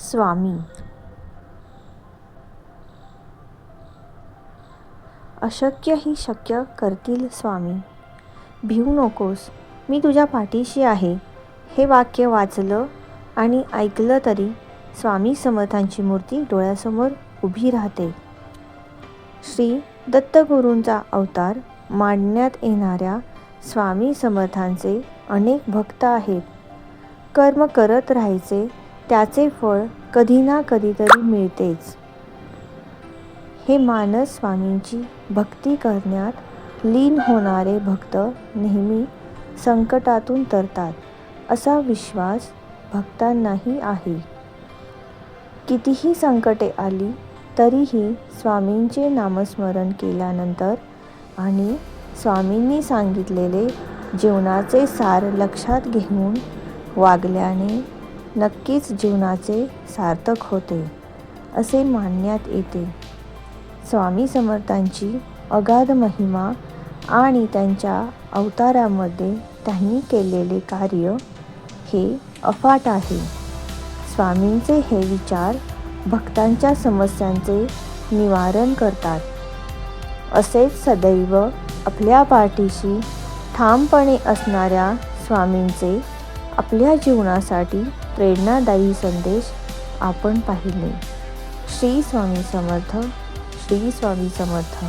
स्वामी. अशक्य ही शक्य करतील स्वामी. भिवू नकोस मी तुझ्या पाठीशी आहे. हे वाक्य वाचलं आणि ऐकलं तरी स्वामी समर्थांची मूर्ती डोळ्यासमोर उभी राहते. श्री दत्तगुरूंचा अवतार मांडण्यात येणाऱ्या स्वामी समर्थांचे अनेक भक्त आहेत. कर्म करत राहायचे त्याचे फळ कधी ना कधीतरी मिळतेच. हे मानस स्वामींची भक्ती करण्यात लीन होणारे भक्त नेहमी संकटातून तरतात असा विश्वास भक्तांनाही आहे. कितीही संकटे आली तरीही स्वामींचे नामस्मरण केल्यानंतर आणि स्वामींनी सांगितलेले जीवनाचे सार लक्षात घेऊन वागल्याने नक्कीच जीवनाचे सार्थक होते असे मानण्यात येते. स्वामी समर्थांची अगाध महिमा आणि त्यांच्या अवतारामध्ये त्यांनी केलेले कार्य हे अफाट आहे. स्वामींचे हे विचार भक्तांच्या समस्यांचे निवारण करतात. असेच सदैव आपल्या पाठीशी ठामपणे असणाऱ्या स्वामींचे आपल्या जीवनासाठी प्रेरणादायी संदेश आपण पाहिले. श्री स्वामी समर्थ श्री स्वामी समर्थ.